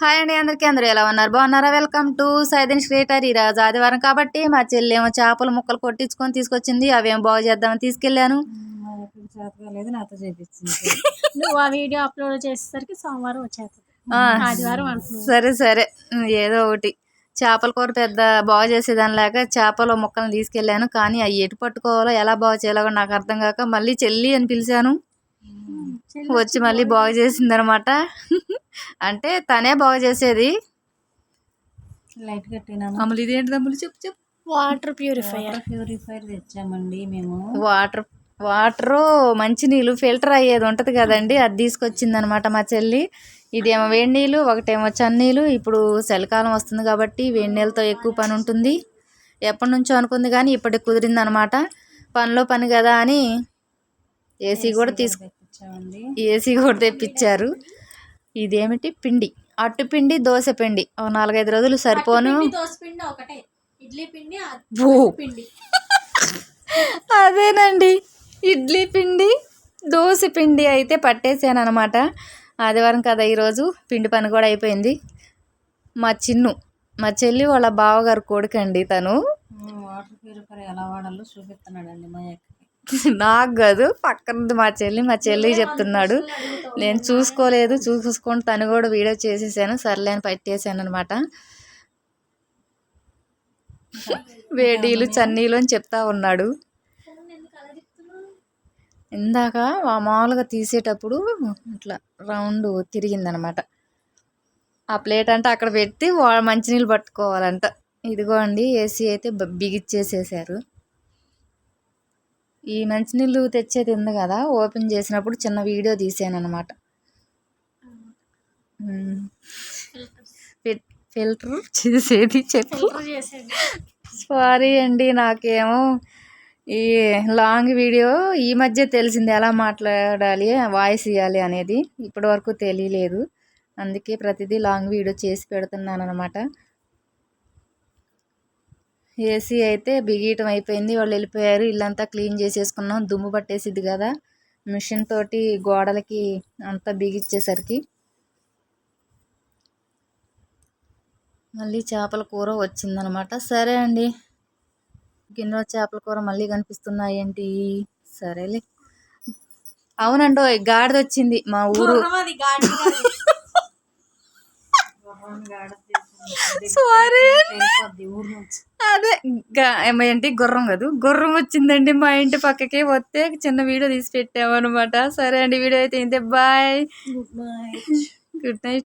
Hi అండి అందరికీ అందరూ ఎలా ఉన్నారు? బాగున్నారా? వెల్కమ్ టు సైదన్ క్రియేటర్ ఈ రోజు ఆదివారం కాబట్టి మా చెల్లి ఏమో చేపలు ముక్కలు కొట్టించుకొని తీసుకొచ్చింది అవేమో బాగు చేద్దామని తీసుకెళ్ళాను. నాతో నువ్వు ఆ వీడియో అప్లోడ్ చేసేసరికి సోమవారం వచ్చేస్తుంది. ఆదివారం సరే సరే. ఏదో ఒకటి. చేపల కూర పెద్ద బాగు చేసేదాని లేక చేపలు ముక్కలను తీసుకెళ్ళాను కానీ అవి ఎటు పట్టుకోవాలో ఎలా బాగు చేయాలో నాకు అర్థం కాక మళ్ళీ చెల్లి అని పిలిచాను. వచ్చి మళ్ళీ బాగు చేసింది అనమాట అంటే తనే బాగు చేసేది. లైట్ అమలు ఇదేంటి చెప్పు చెప్పు. Water purifier. వాటర్ ప్యూరిఫైర్ తెచ్చామండి మేము. వాటర్ వాటరు మంచినీళ్ళు ఫిల్టర్ అయ్యేది ఉంటుంది కదండి. అది తీసుకొచ్చింది అనమాట మా చెల్లి. ఇదేమో వేడి నీళ్ళు ఒకటేమో చన్నీళ్ళు ఇప్పుడు చలికాలం వస్తుంది కాబట్టి వేడి నీళ్ళతో ఎక్కువ పని ఉంటుంది. ఎప్పటి నుంచో అనుకుంది కానీ ఇప్పటికి కుదిరింది అనమాట పనిలో పని కదా అని ఏసీ కూడా తీసుకు ఏసీ కూడా తెప్పించారు. ఇదేమిటి పిండి? అట్టు పిండి దోశ పిండి. నాలుగైదు రోజులు సరిపోను. అదేనండి. ఇడ్లీ పిండి దోశ పిండి అయితే పట్టేసాను అనమాట ఆదివారం కదా ఈరోజు పిండి పని కూడా అయిపోయింది. మా చిన్ను మా చెల్లి వాళ్ళ బావగారు కొడుకండి తను. వాటర్ ప్యూరిఫైర్ ఎలా వాడాలో చూపిస్తున్నాడండి మా అక్కకి. నాకు కాదు పక్కన మా చెల్లి మా చెల్లి చెప్తున్నాడు. నేను చూసుకోలేదు చూసుకొని తను కూడా వీడియో చేసేసాను సర్లే అని పట్టేసాను అనమాట వేడీలు చన్నీలు అని చెప్తా ఉన్నాడు. ఇందాక ఆ మామూలుగా తీసేటప్పుడు ఇట్లా రౌండ్ తిరిగిందనమాట ఆ ప్లేట్ అంటే అక్కడ పెట్టి వా- మంచినీళ్ళు పట్టుకోవాలంట. ఇదిగో అండి ఏసీ అయితే బిగిచ్చేసేసారు. ఈ మంచినీళ్ళు తెచ్చేది ఉంది కదా ఓపెన్ చేసినప్పుడు చిన్న వీడియో తీసాను అనమాట ఫిల్టర్ చేసేది చెప్పు. సారీ అండి నాకేమో ఈ లాంగ్ వీడియో ఈ మధ్య తెలిసింది ఎలా మాట్లాడాలి వాయిస్ ఇవ్వాలి అనేది. ఇప్పటి వరకు తెలియలేదు. అందుకే ప్రతిదీ లాంగ్ వీడియో చేసి పెడుతున్నాను అనమాట ఏసీ అయితే బిగీయటం అయిపోయింది. వాళ్ళు వెళ్ళిపోయారు. ఇల్లంతా క్లీన్ చేసేసుకున్నాం. దుమ్ము పట్టేసిద్ది కదా. మిషన్ తోటి గోడలకి అంతా బిగిచ్చేసరికి మళ్ళీ చేపల కూర వచ్చిందనమాట. సరే అండి. గిన్నె చేపల కూర మళ్ళీ కనిపిస్తున్నాయి ఏంటి సరేలే. అవునండో గాడిద వచ్చింది మా ఊరు. సారీ నుంచి అదే ఏంటి గుర్రం కాదు. గుర్రం వచ్చిందండి మా ఇంటి పక్కకి. వస్తే చిన్న వీడియో తీసి పెట్టామన్నమాట. సరే అండి వీడియో అయితే ఇంతే. బాయ్. Good night.